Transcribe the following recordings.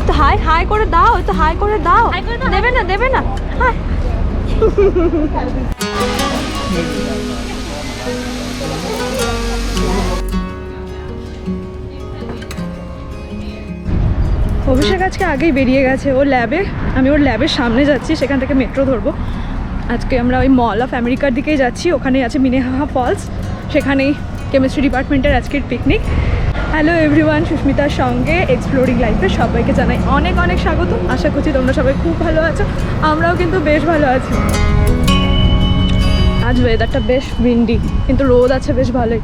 তো high high করে দাও তো হাই করে দাও। দেবে না দেবে না। হাই। অভিষেক আজকে আগেই বেরিয়ে গেছে, ওর ল্যাবে আমি ওর ল্যাবের সামনে যাচ্ছি, সেখান থেকে মেট্রো ধরবো। আজকে আমরা ওই মল অফ আমেরিকার দিকেই যাচ্ছি, ওখানেই আছে মিনেহাহা ফলস সেখানেই কেমিস্ট্রি ডিপার্টমেন্টের আজকের পিকনিক হ্যালো এভরিওয়ান সুস্মিতার সঙ্গে এক্সপ্লোরিং লাইফে সবাইকে জানাই অনেক অনেক স্বাগত। আশা করছি তোমরা সবাই খুব ভালো আছো, আমরাও কিন্তু বেশ ভালো আছি। আজ ওয়েদারটা বেশ উইন্ডি কিন্তু রোদ আছে বেশ ভালোই।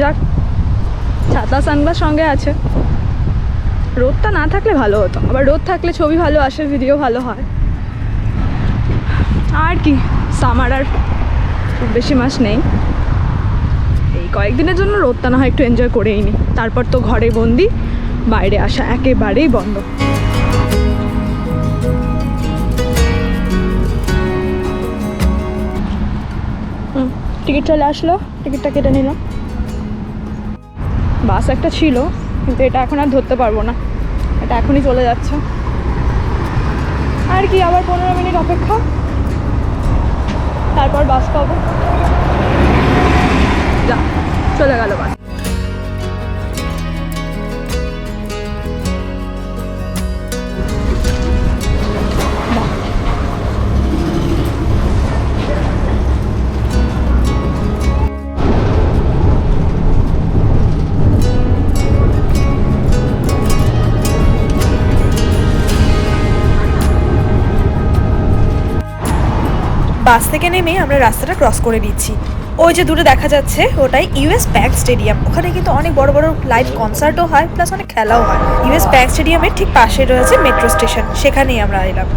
যাক, ছাতা সানগ্লাস সঙ্গে আছে। রোদটা না থাকলে ভালো হতো। আবার রোদ থাকলে ছবি ভালো আসে ভিডিও ভালো হয়। আর কি সামার আর খুব বেশি মাস নেই। এই কয়েকদিনের জন্য রোদটা না হয় একটু এনজয় করেই নি। তারপর তো ঘরে বন্দি, বাইরে আসা একেবারেই বন্ধ। টিকিট চলে আসলো টিকিটটা কেটে নিলাম। বাস একটা ছিল। কিন্তু এটা এখন আর ধরতে পারব না। এটা এখনই চলে যাচ্ছে। আর কি, আবার পনেরো মিনিট অপেক্ষা। তারপর বাস পাবো যা, চলে গেল বাস বাস থেকে নেমে আমরা রাস্তাটা ক্রস করে নিচ্ছি। ওই যে দূরে দেখা যাচ্ছে, ওটাই ইউএস ব্যাংক স্টেডিয়াম ওখানে কিন্তু অনেক বড় বড় লাইভ কনসার্টও হয় প্লাস অনেক খেলাও হয়। ইউএস ব্যাংক স্টেডিয়ামের ঠিক পাশে রয়েছে মেট্রো স্টেশন সেখানেই আমরা এলাম।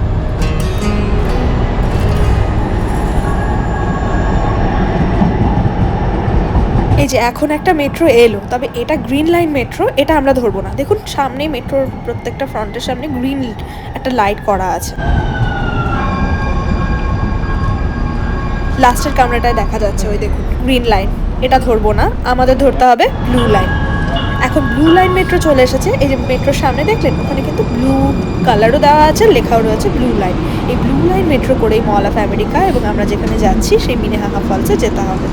এই যে এখন একটা মেট্রো এলো, তবে এটা গ্রিন লাইন মেট্রো এটা আমরা ধরবো না। দেখুন সামনে মেট্রোর প্রত্যেকটা ফ্রন্টের সামনে গ্রিন একটা লাইট করা আছে। লাস্টের ক্যামেরাটায় দেখা যাচ্ছে ওই দেখুন গ্রিন লাইন এটা ধরবো না, আমাদের ধরতে হবে ব্লু লাইন এখন ব্লু লাইন মেট্রো চলে এসেছে, এই যে মেট্রোর সামনে দেখলেন, ওখানে কিন্তু ব্লু কালারও দেওয়া আছে, লেখাও রয়েছে ব্লু লাইন এই ব্লু লাইন মেট্রো করেই মল অফ আমেরিকা এবং আমরা যেখানে যাচ্ছি, সেই মিনেহাহা ফলসে যেতে হবে।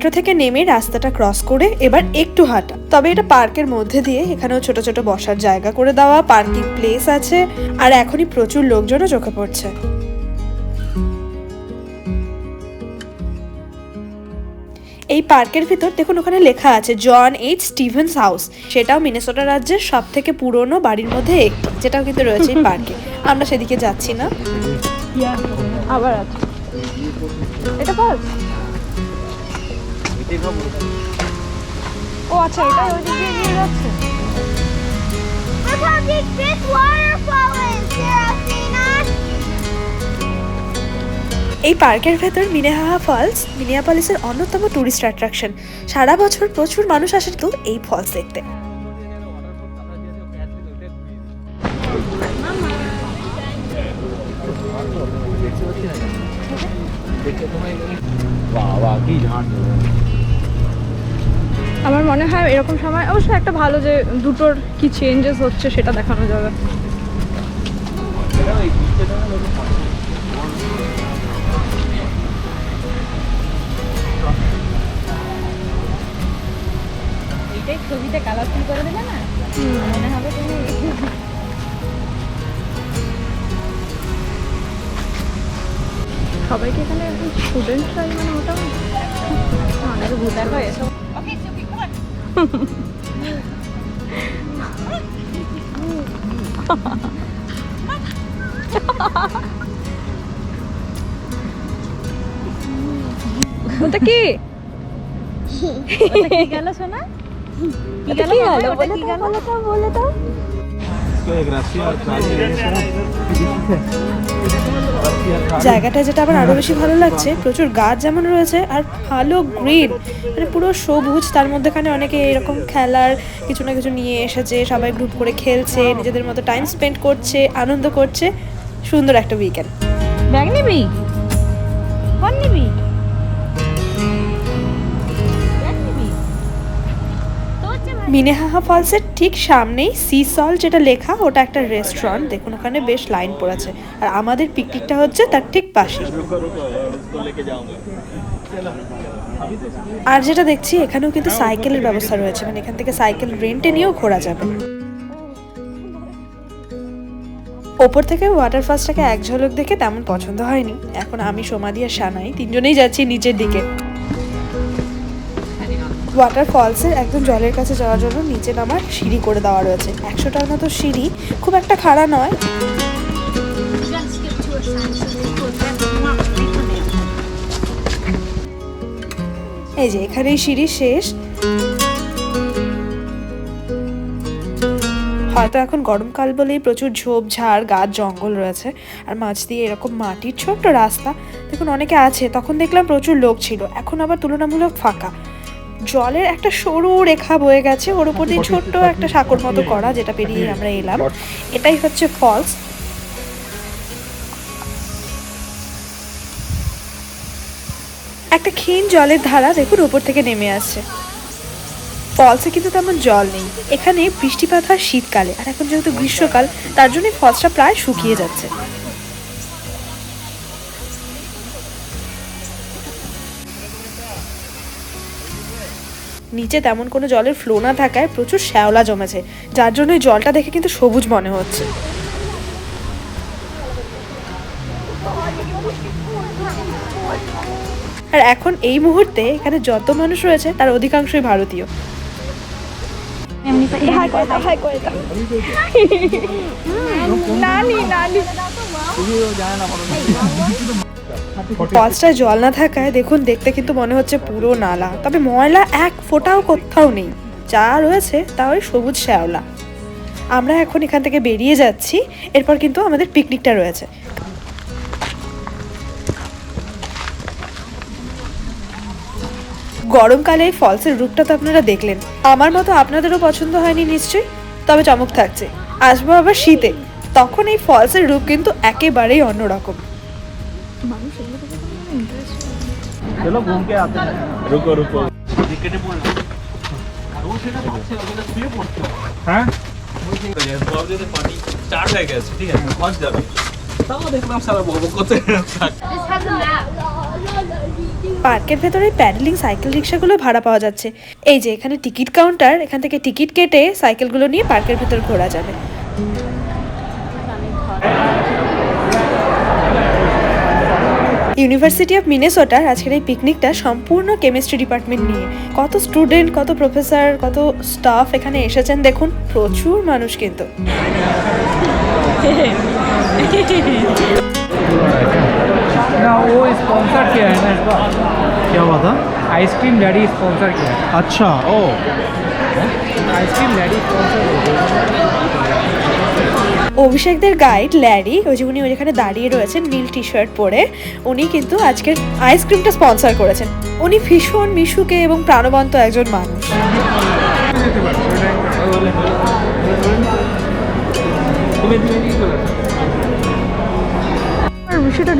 মেট্রো থেকে নেমে রাস্তাটা ক্রস করে এবার একটু হাঁটা। তবে এটা পার্কের মধ্যে দিয়ে এখানেও ছোট ছোট বসার জায়গা করে দেওয়া, পার্কিং প্লেস আছে, আর এখনই প্রচুর লোকজনও চোখে পড়ছে। এই পার্কের ভিতর দেখুন ওখানে লেখা আছে, জন এইচ স্টিভেন্স হাউস সেটাও মিনেসোটা রাজ্যের সব থেকে পুরনো বাড়ির মধ্যে একটি যেটাও কিন্তু রয়েছে এই পার্কে। আমরা সেদিকে যাচ্ছি না। আবার আছে। এটা বাস ও আচ্ছা এটা ওই দিক যাচ্ছে। Look how big this waterfall is, Serafina! এই পার্কের ভেতর মিনেহাহা ফলস মিনিয়াপলিসের অন্যতম টুরিস্ট অ্যাট্রাকশন। সারা বছর প্রচুর মানুষ আসে তো এই ফলস দেখতে। বাবা কি ঝাঁট। আমার মনে হয় এরকম সময় অবশ্য একটা ভালো যে দুটোর কি চেঞ্জেস হচ্ছে সেটা দেখানো যাবে। এইটাই ছবিতে কালারফুল করে দেবে না? মনে হবে তুমি সবাইকে এখানে স্টুডেন্টরাই মানে মোটামুটি। অনেকে ভূত দেখো এসব। ওটা কি ওটা কি গেল শোনা কি গেল বলে কি গেল বলে দাও জায়গাটা যেটা আবার আরও বেশি ভালো লাগছে, প্রচুর গাছ যেমন রয়েছে আর ভালো গ্রিন মানে পুরো সবুজ, তার মধ্যেখানে অনেকে এরকম খেলার কিছু না কিছু নিয়ে এসেছে, সবাই গ্রুপ করে খেলছে, নিজেদের মতো টাইম স্পেন্ড করছে, আনন্দ করছে, সুন্দর একটা উইকেন্ড ব্যাগ নিবি? নিবি? মিনেহাহা ফলসের ঠিক সামনেই সি সল যেটা লেখা, ওটা একটা রেস্টুরেন্ট দেখুন, ওখানে বেশ লাইন পড়েছে। আর আমাদের পিকনিকটা হচ্ছে তার ঠিক পাশে আর যেটা দেখছি, এখানেও কিন্তু সাইকেলের ব্যবস্থা রয়েছে। মানে এখান থেকে সাইকেল রেন্টে নিয়েও ঘোরা যাবে। ওপর থেকে ওয়াটারফলসটাকে এক ঝলক দেখে তেমন পছন্দ হয়নি। এখন আমি সমাধি আর সানাই তিনজনেই যাচ্ছি নিচের দিকে। ওয়াটারফলসের একদম জলের কাছে যাওয়ার জন্য নিচে নামার সিঁড়ি করে দেওয়া রয়েছে। একশোটার মতো সিঁড়ি, খুব একটা খাড়া নয়। এই যে, এখানেই সিঁড়ি শেষ। হয়তো এখন গরমকাল বলেই প্রচুর ঝোপঝাড় গাছ, জঙ্গল রয়েছে। আর মাঝ দিয়ে এরকম মাটির ছোট্ট রাস্তা, দেখুন অনেকে আছে, তখন দেখলাম প্রচুর লোক ছিল, এখন আবার তুলনামূলক ফাঁকা। জলের একটা সরু রেখা বয়ে গেছে, ওর উপর দিয়ে ছোট্ট একটা সাঁকর মতো করা যেটা পেরিয়ে আমরা এলাম। এটাই হচ্ছে ফলস একটা ক্ষীণ জলের ধারা দেখুন উপর থেকে নেমে আসছে। ফলসে কিন্তু তেমন জল নেই। এখানে বৃষ্টিপাত হয় শীতকালে, আর এখন যেহেতু গ্রীষ্মকাল, তার জন্য ফলসটা প্রায় শুকিয়ে যাচ্ছে। নিচে তেমন কোনো জলের ফ্লো না থাকায় প্রচুর শ্যাওলা জমেছে। যার জন্য এই জলটা দেখে কিন্তু সবুজ মনে হচ্ছে। আর এখন এই মুহূর্তে এখানে যত মানুষ রয়েছে তার অধিকাংশই ভারতীয়। নানি নানি। ফলসটায় জল না থাকায় দেখুন দেখতে কিন্তু মনে হচ্ছে পুরো নালা। তবে ময়লা এক ফোঁটাও কোথাও নেই। যা রয়েছে তা ওই সবুজ শ্যাওলা। আমরা এখন এখান থেকে বেরিয়ে যাচ্ছি। এরপর কিন্তু আমাদের পিকনিকটা রয়েছে। গরমকালে এই ফলসের রূপটা তো আপনারা দেখলেন। আমার মতো আপনাদেরও পছন্দ হয়নি নিশ্চয়ই? তবে চমক থাকছে। আসব আবার শীতে। তখন এই ফলসের রূপ কিন্তু একেবারেই অন্যরকম। চলো রুকো রুকো। কেটে হ্যাঁ? পার্কের ভেতরে প্যাডেলিং সাইকেল রিক্সাগুলো ভাড়া পাওয়া যাচ্ছে। এই যে এখানে টিকিট কাউন্টার এখান থেকে টিকিট কেটে সাইকেলগুলো নিয়ে পার্কের ভেতর ঘোরা যাবে। ইউনিভার্সিটি অফ মিনেসোটার আজকের এই পিকনিকটা সম্পূর্ণ কেমিস্ট্রি ডিপার্টমেন্ট নিয়ে কত স্টুডেন্ট কত প্রফেসর কত স্টাফ এখানে এসেছেন দেখুন প্রচুর মানুষ কিন্তু ना वो स्पॉन्सर किया है ना इसका क्या हुआ था आइसक्रीम डैडी स्पॉन्सर किया है अच्छा ओ ice cream daddy sponsor অভিষেকদের guide Larry ওই যে উনি ওইখানে দাঁড়িয়ে রয়েছেন, নীল টি শার্ট পরে। উনি কিন্তু আজকের আইসক্রিমটা স্পন্সর করেছেন। উনি ভীষণ মিশুকে এবং প্রাণবন্ত একজন মানুষ।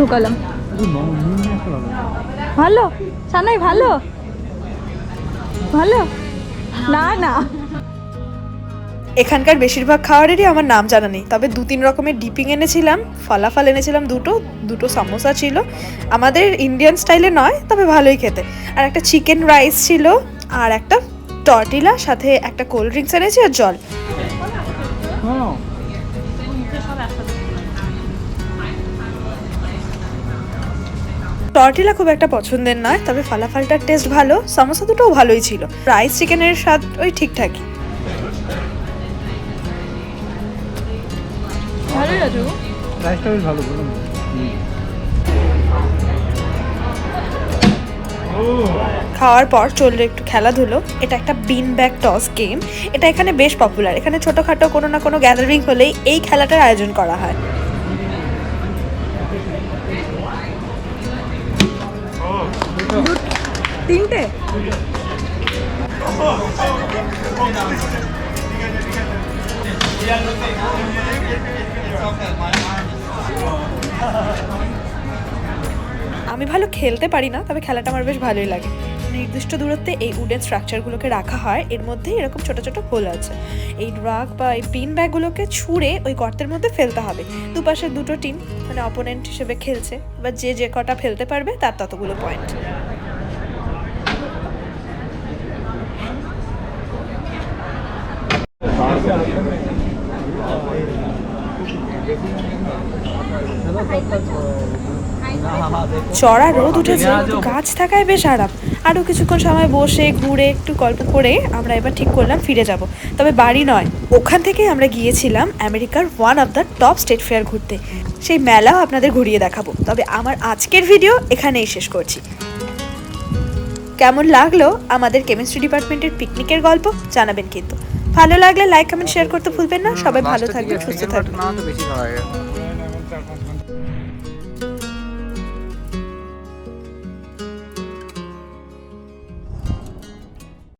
ঢুকালাম। ভালো? সানাই, ভালো? ভালো? না না। এখানকার বেশিরভাগ খাবারেরই আমার নাম জানা নেই। তবে দু তিন রকমের ডিপিং এনেছিলাম ফলাফল এনেছিলাম দুটো দুটো সামোসা ছিল। আমাদের ইন্ডিয়ান স্টাইলে নয় তবে ভালোই খেতে। আর একটা চিকেন রাইস ছিল আর একটা টর্টিলা সাথে একটা কোল্ড ড্রিঙ্কস এনেছি আর জল। টর্টিলা খুব একটা পছন্দের নয় তবে ফালাফালটার টেস্ট ভালো সমোসা দুটোও ভালোই ছিল। রাইস চিকেনের স্বাদ ওই ঠিকঠাকই। ভালোই আছে গো। রাইসটা বেশ ভালো বলুন। খাওয়ার পর চলল একটু খেলাধুলো। এটা একটা বিন ব্যাগ টস গেম। এটা এখানে বেশ পপুলার এখানে ছোটোখাটো কোনো না কোনো গ্যাদারিং হলেই এই খেলাটার আয়োজন করা হয়। তিনটে? আমি ভালো খেলতে পারি না, তবে খেলাটা আমার বেশ ভালোই লাগে। নির্দিষ্ট দূরত্বে এই উডেন স্ট্রাকচারগুলোকে রাখা হয়, এর মধ্যে এরকম ছোট ছোট হোল আছে। এই ড্রাগ বা এই পিন ব্যাগগুলোকে ছুঁড়ে ওই গর্তের মধ্যে ফেলতে হবে। দুপাশে দুটো টিম মানে অপোনেন্ট হিসেবে খেলছে বা যে যে কটা ফেলতে পারবে, তার ততগুলো পয়েন্ট চড়া রোদ উঠেছে গাছ থাকায় বেশ আরাম। আরও কিছুক্ষণ সময় বসে ঘুরে একটু গল্প করে আমরা এবার ঠিক করলাম ফিরে যাব। তবে বাড়ি নয় ওখান থেকে আমরা গিয়েছিলাম আমেরিকার one of the top state fair ঘুরতে। সেই মেলাও আপনাদের ঘুরিয়ে দেখাবো। তবে আমার আজকের ভিডিও এখানেই শেষ করছি। কেমন লাগল আমাদের কেমিস্ট্রি ডিপার্টমেন্টের পিকনিকের গল্প জানাবেন কিন্তু। ভালো লাগলে লাইক কমেন্ট শেয়ার করতে ভুলবেন না। সবাই ভালো থাকবেন সুস্থ থাকবেন।